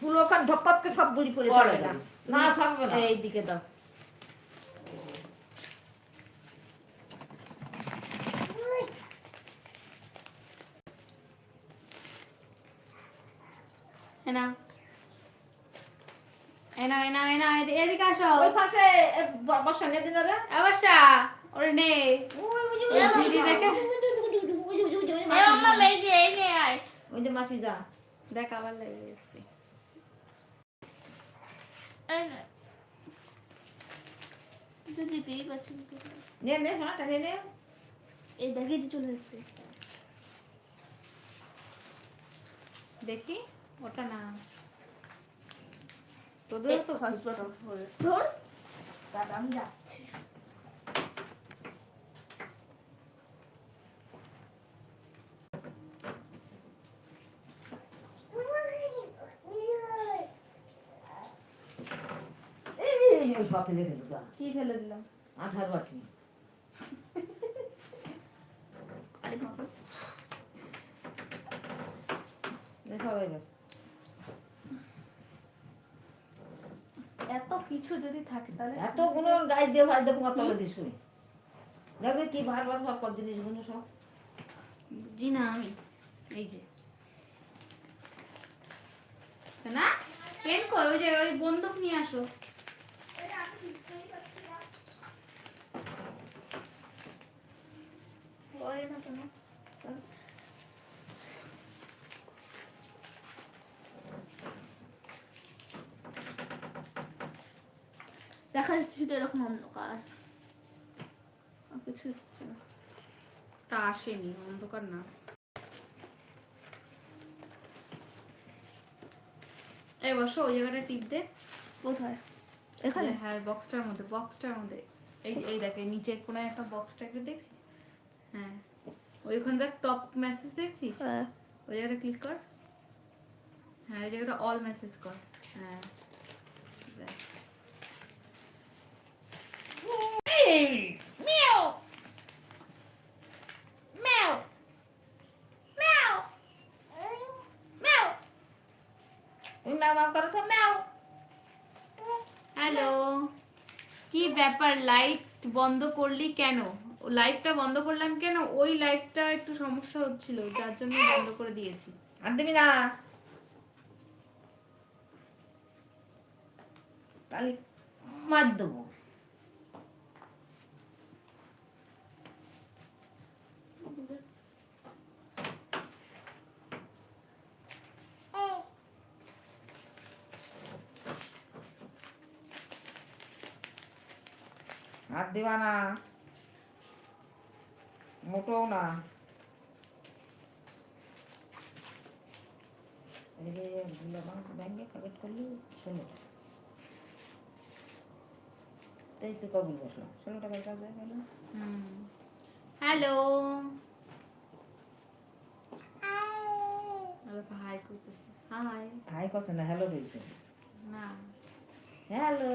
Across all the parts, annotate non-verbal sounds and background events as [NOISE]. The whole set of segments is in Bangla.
পুরো ওখান সব বুড়ি পড়ে চলে না। গেল না সরবে না এই দিকে দাও এনা এনা এনা এনা এদিকে আসো ওই পাশে এ, ব- বসা নিয়ে দিন ওরা অবশ্যা ওরে নে ওই দেখে এই যে এই নে আয় ওই যে মাসি যা দেখ আবার লেগে গেছে নে। না। নে নে এই ব্যাগে চলে এসেছে দেখি ওটা না। তোদের তো হসপিটাল হসপিটাল ধর। দাদা আমি যাচ্ছি এই ওই ফেলে দিল তো কি ফেলে দিলাম? আঠার বাটি। এবার। এত কিছু যদি থাকে তাহলে এতগুলো গাছ দিয়ে ভাই দেখো দিয়ে শুয়ে দেখো কি ভার সব কত জিনিসগুলো সব। জি না আমি এই যে। না পেন কই? ওই যে ওই বন্দুক নিয়ে আসো। পরে না কেন দেখা যাচ্ছে শুধু এরকম অন্ধকার। কিছু হচ্ছে না। তা আসেনি অন্ধকার না। এই বসো ওই জায়গাটা টিপ দে। কোথায়? এখানে? হ্যাঁ বক্সটার মধ্যে বক্সটার মধ্যে। এই এই দেখ নিচের কোনায় একটা বক্সটা একটা দেখছিস? হ্যাঁ। ওইখানে দেখ টপ মেসেজ দেখছিস? হ্যাঁ। ওই জায়গাটা ক্লিক কর। হ্যাঁ ওই জায়গাটা অল মেসেজ কর। হ্যাঁ। মিয়াও মিয়াও মিয়াও মিয়াও তুমি ম্যাও ম্যাও করো তো মিয়াও হ্যালো কি ব্যাপার? লাইট বন্ধ করলি কেন? লাইটটা বন্ধ করলাম কেন? ওই লাইটটা একটু সমস্যা হচ্ছিল, যার জন্য বন্ধ করে দিয়েছি। আর দেবি না মার দেবো হাত দিবা না। মোটেও না। ব্যাংকে করলি ষোলো তাই কবুল বসল? ষোলো টাকার কাজ হয়ে গেল। হ্যালো। হাই করতেছে হাই। হাই করছে না হ্যালো দিয়েছে না। হ্যালো।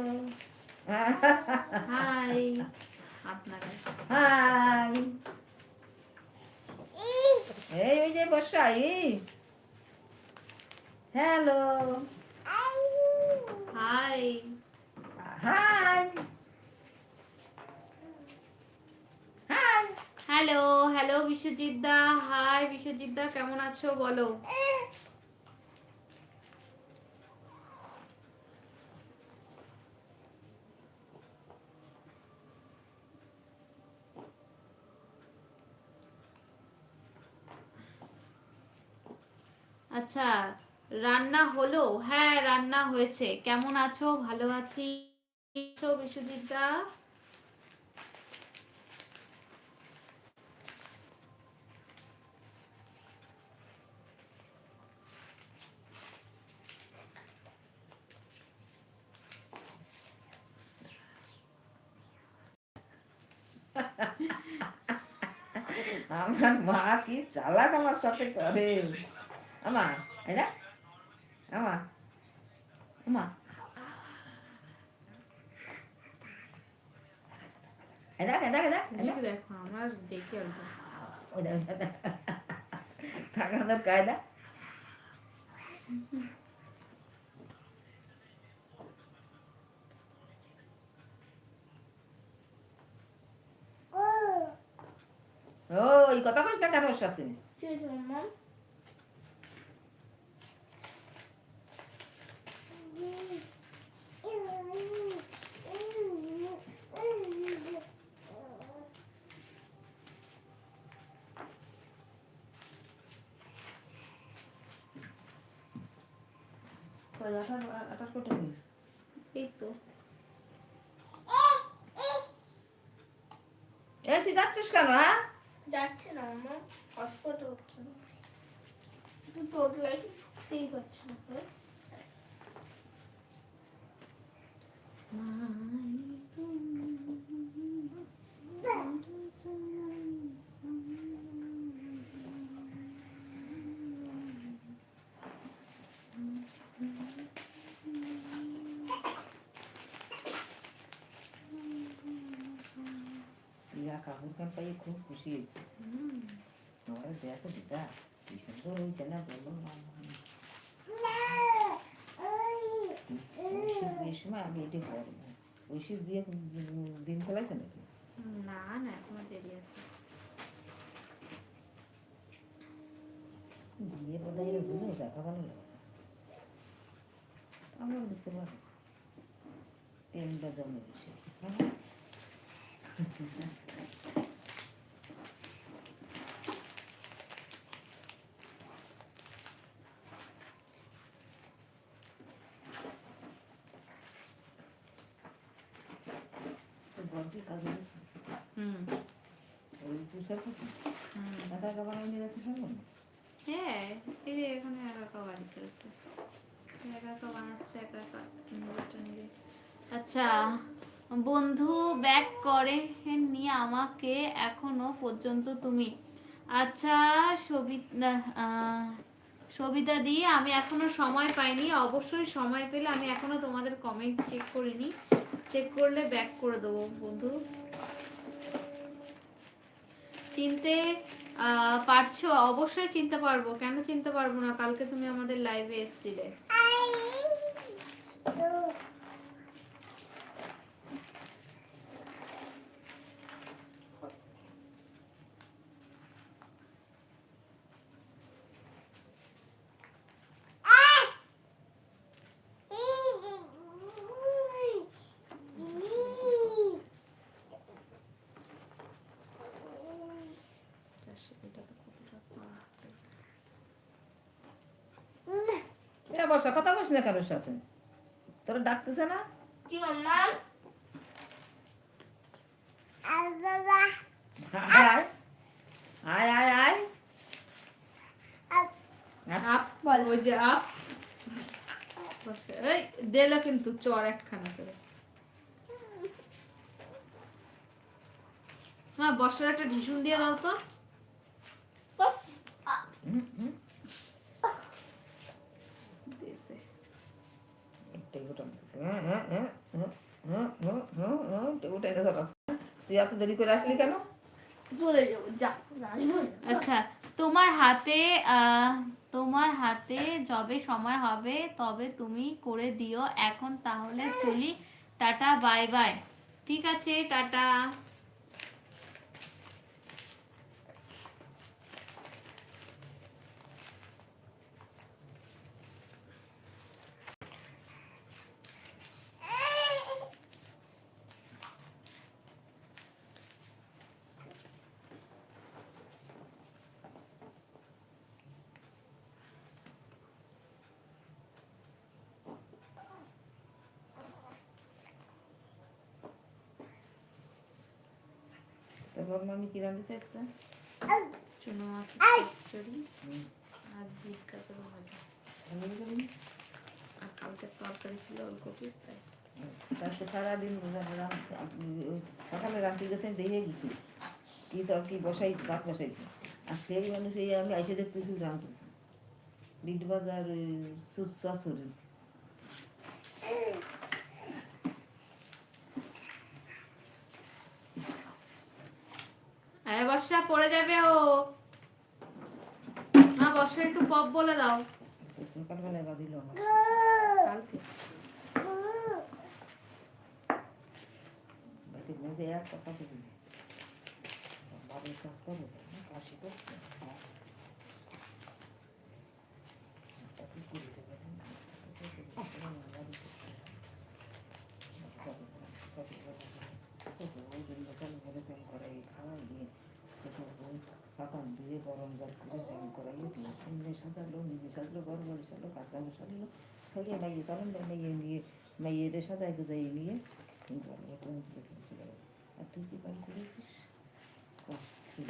হাই আপনারা। হাই এই ওই যে এই hello hi hi hi hello hello Biswajit দা. হাই বিশ্বজিৎ দা. কেমন আছো? বলো। আচ্ছা রান্না হলো? হ্যাঁ রান্না হয়েছে। কেমন আছো? ভালো আছি? আছো বিশ্বজিৎ দা আমার মা কি চালাক আমার সাথে করে? আমা এটা আমা আমা এদাক এদাক এদাক এদিকে ওই কথা বলতে কারোর সাথে কেন হ্যাঁ? যাচ্ছে না আমার হসপিটাল হচ্ছে না। তোর লাইট ঢুকতেই পারছে না kahun kan pai ku ku si no ra de sa di da ki shen do ni chen na bo lo ma ma na ai ai shi bi shi ma bi de ko ma u shi bi ku din ko la sa na na na ku ma de ya sa Y es donde ir a vivir, se acaba la luz. Vamos a decir, bueno. Tiene un bajón de visión. Vamos. যাচ্ছে পারব? হ্যাঁ এই যে এখানে একা একা বাড়ি চলছে। একা বানাচ্ছে, একা আচ্ছা বন্ধু ব্যাক করে নিয়ে আমাকে এখনও পর্যন্ত তুমি। আচ্ছা সবিতা সবিতা দি, আমি এখনও সময় পাইনি। অবশ্যই সময় পেলে আমি এখনও তোমাদের কমেন্ট চেক করিনি। চেক করলে ব্যাক করে দেবো, বন্ধু। চিনতে পারছ? অবশ্যই চিনতে পারব। কেন চিনতে পারব না? কালকে তুমি আমাদের লাইভে এসেছিলে। এ বসা কথা বলিস না কারোর সাথে? তোরা ডাকতেছে না? কি মাম্মা আয় আয় আয় আয় আপ। ওই যে আপ। এই দিলো কিন্তু চর একখানা করে। না বসার একটা ঢিসুন দিয়ে দাও তো। তুই এত দেরি করে আসলি কেন? চলে যাব যা আসব না। আচ্ছা তোমার হাতে আহ, তোমার হাতে যবে সময় হবে তবে তুমি করে দিও। এখন তাহলে চলি। Tata bye bye. ঠিক আছে টাটা। তারপর মামি কি রাঁধতে আজকে চুনো মাছের চচ্চড়ি আর বিট গাজর ভাজা আর কালকে তরকারি ছিল ওলকপির তাই তারপর সারাদিন সকালে রাত্রি গেছে দেখে গেছি কি তো কি বসাইছি ভাত বসাইছি আর সেই মানুষ এই আমি আইসে দেখতেছি রাঁধতেছি বিট বাজার সুদ শাশুড়ি আরে বর্ষা পড়ে যাবে ও। না বর্ষা একটু পপ বলে দাও। কালকে বাড়িতে বলতে এক কথা বলি বাবা শ্বাস করবে হাসি করছে হ্যাঁ তা কি করে দেবে না? ওই জন্য চালু করে চান করাই খাওয়াই দিয়ে ছোটো বউ পাকান দিয়ে গরম জল করে চান দিয়ে এমনি সাজালো নিজে সাজলো গরম জল সাজলো কাঁচা সাজলো সাজিয়ে মাইয়ে চালান দেয় মাইয়ে নিয়ে মাইয়েরে সাজাই গুজাই নিয়ে কিন্তু আর তুই কি কাজ করেছিস? বাহ, ঠিক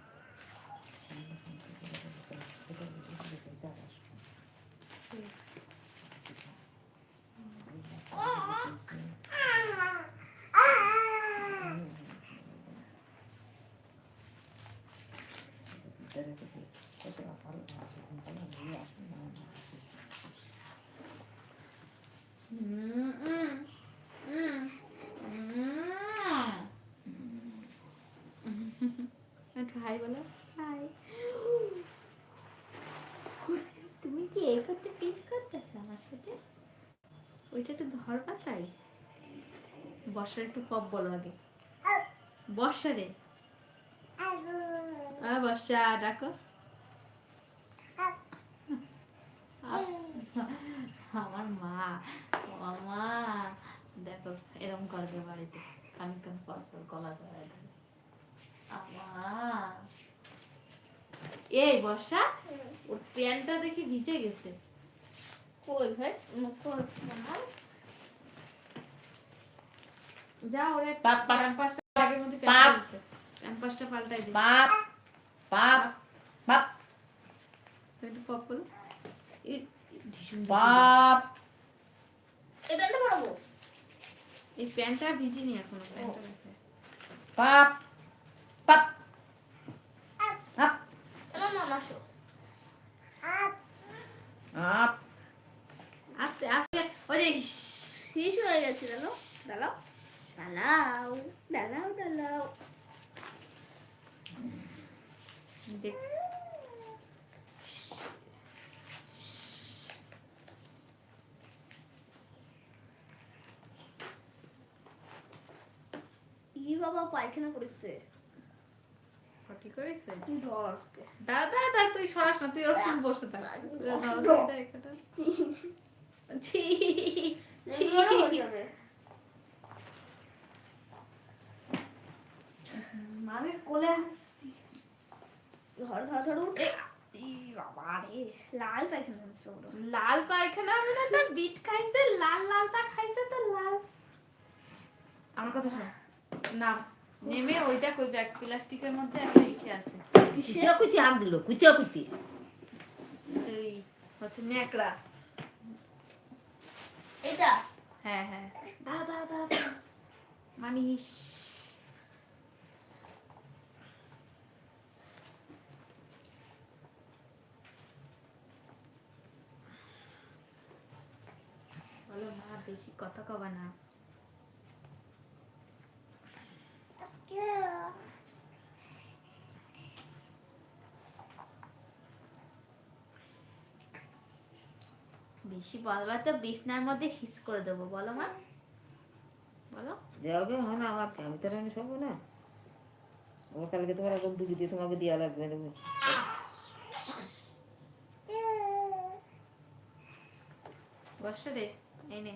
হুম, হুম, হুম, হুম। একটু হাই বলো হাই তুমি কি এই করতে পিস করতেছ আমার সাথে ওইটা একটু ধরবা চাই বর্ষার একটু কপ বলো আগে। বর্ষা রে বর্ষা, ডাকো। আমার মা মা। দেখো, এরকম করবে বাড়িতে। কান কান পর পর গলা ধরে ধরে এই, বর্ষা, ওর প্যান্টটা দেখি ভিজে গেছে। কই ভাই? মামা যা ওর একটা পাপ, পাপ। আগের মধ্যে পাপ। প্যাম্পাস পাল্টাই দে বাপ বাপ বাপ। একটু পপ করো। এই ভীষণ ভিজে গেছে। বাপ এই প্যান্টটা পরাবো এই প্যান্টটা ভিজিনি এখনও প্যান্টটা দেখে বাপ বাপ। আপ। আমার মামা শো আপ। আস্তে আস্তে। ওই যে ফিস হয়ে গেছে দাঁড়াও দাঁড়াও। দাঁড়াও দাঁড়াও দাঁড়াও ই বাবা পায়খানা করেছে কি করেছে দাদা দাদা তুই সরাস না তুই ওরকম বসে থাক ছি এগুলো হয়ে যাবে। মামির কোলে আসছি। ধর ধর ধর উঠ। লাল পায়খানা হচ্ছে ওর লাল পায়খানা হবে না তার বিট খাইছে লাল লালটা খাইছে তো লাল। আমার কথা শোন। না নেমে ওইটা কই ব্যাগ প্লাস্টিকের মধ্যে একটা ইসে আছে। কুচিয়া কুচি আগ দিল কুচিয়া কুচি। এই হচ্ছে ন্যাকড়া। এটা? হ্যাঁ হ্যাঁ। দাঁড়া দাঁড়া দাঁড়া দাঁড়া। মানিস বলো মা বেশি কথা কবা না। বেশি বলবা তো বিছনার মধ্যে হিস করে দেবো বলো মা। বলো। যাবে হয় না আমার আমি তো রান্না সব না। ও কালকে তোমার এখন দিয়ে তোমাকে দেওয়া লাগবে বর্ষা রে এই নে।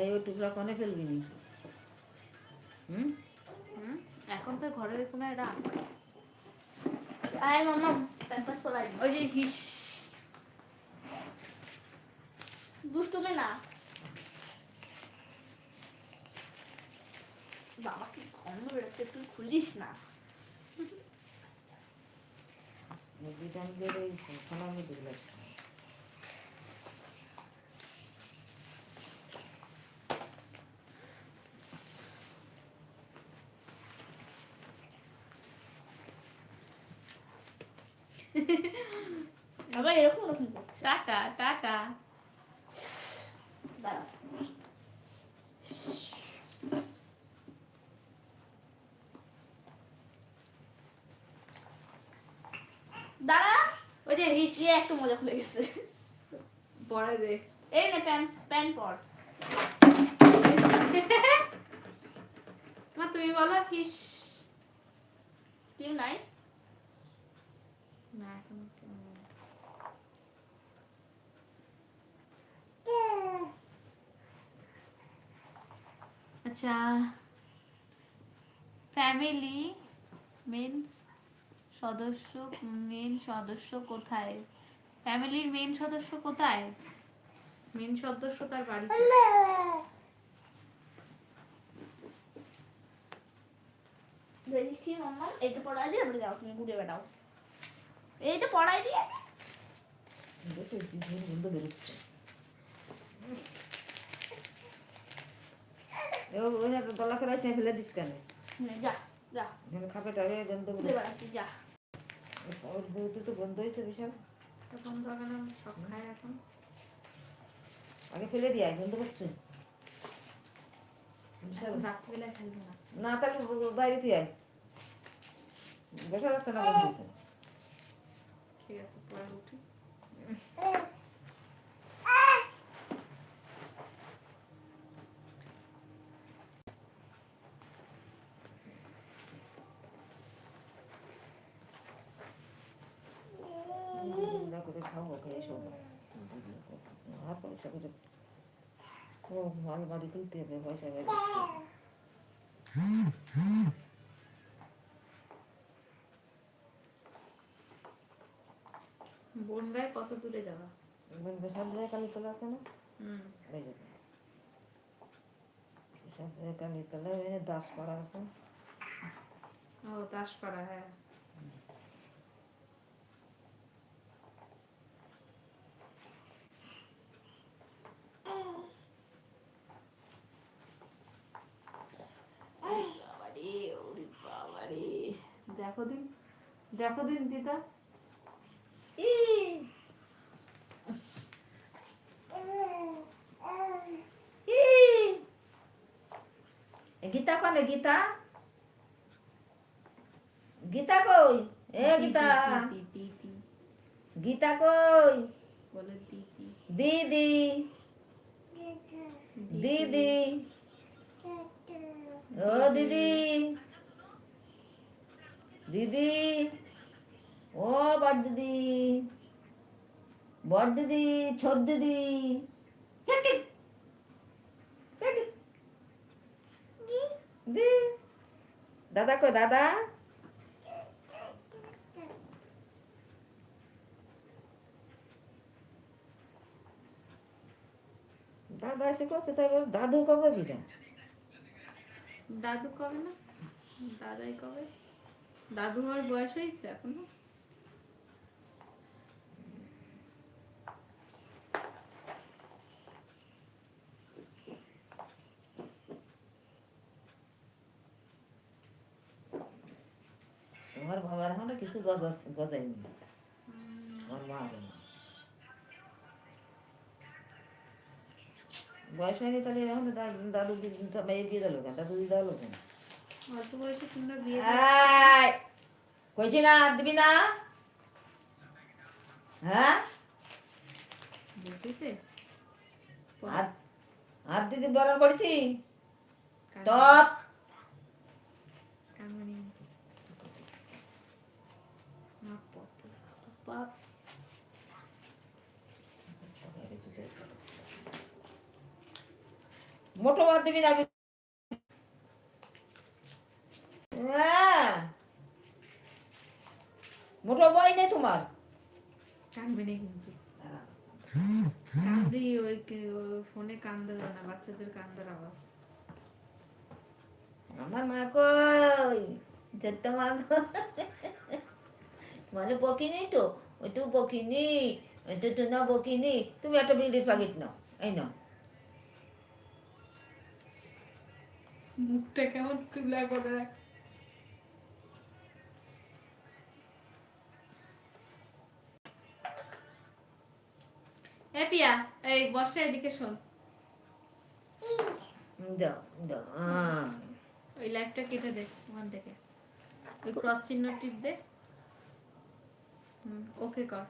এই ওই টুকরা কনে ফেলবি নি। হুম? হুম? এখন তো ঘরের কোনায় রাখ। আয় মামা প্যাম্পাস পলাই ওই যে হিস। দুষ্টুমি না। বাবা কি ঘন বেরোচ্ছে তুই খুলিস না। বিটামিনের এই সালামি দিল [LAUGHS] আবার এরকম ওরকম করছে। Tata tata. দাঁড়া। দাঁড়া। ওই যে ইয়ে একটু মজা খুলে গেছে। পরে দে। এই নে প্যান প্যান পর। মা তুমি বলো হিস নাই না এখন কেউ নেই। আচ্ছা ফ্যামিলি মেন সদস্য মেন সদস্য কোথায়? ফ্যামিলির মেন সদস্য কোথায়? মেন সদস্য তার বাড়িতে। দেখি মাম্মা? এইটা পড়াই দিয়ে এবারে যাও তুমি ঘুরে বেড়াও। এইটা পড়াই দিয়ে। বেরোচ্ছে। এবার ওই একটা দলা করে আসছে ফেলে দিস কেন? যা যা। এখানে খাপে টাবে গন্ধ বেড়াচ্ছি যা। ওর বউতে তো গন্ধ হয়েছে বিশাল। তখন তখন সব খাই এখন। আগে ফেলে দিয়ে গন্ধ করছে। না। না তাহলে বাইরে তুই আয়। বসা যাচ্ছে না ঠিক আছে পরে উঠি না করে খাব খেয়ে সব আর পয়সা করে ও আলমারি তুলতে হবে পয়সা বের। বনগায় কত দূরে যাবা? বলবে সব জায়গায় কালী তোলা আছে না? হুম। ওই যে সব জায়গায় কালী তোলা ওই আছে। ও দাসপাড়া হ্যাঁ। দেখো দিন দেখো দিন দিদা। গীতা কনে গীতা? গীতা কই? এ গীতা। গীতা কই? দিদি। দিদি। ও দিদি। দিদি ও বড় দিদি বড় দিদি ছোট দিদি দি। দাদা কো দাদা? দাদা এসে করছে তাই বলে দাদু কবে দাদু কবে না? দাদাই কবে? দাদু হওয়ার বয়স হয়েছে এখনও? বাবার এখনও কিছু গজা গজায়নি। আমার মা বয়স হয়নি তাহলে এখন দাদু দিদি বিয়ে দিল কেন? দাদু দিদা হলো কেন? অল্প বয়সে তোমরা বিয়ে কইছি না হাত দিবি না? হ্যাঁ? বুঝতেছে হাত বড় করেছি টপ। পপ মোটো হাত দিবি না হ্যাঁ মোটো বই নেই তোমার? কানবে না কিন্তু। কান্দি ওই ফোনে কান দেবে না বাচ্চাদের কান্দার আওয়াজ। আমার মা কই? ছোট্ট মা মানে বকিনি তো? ওই তো বকিনি ওই তো তো না বকিনি। তুমি একটা বিড়ির প্যাকেট নাও এই নাও। মুখটা কেমন তুলা করে রাখ এ পিয়া এই এদিকে শোন। ওই লাইফটা কেটে দে ওখান থেকে। ওই ক্রস চিহ্ন টিপ দে। ওকে কর।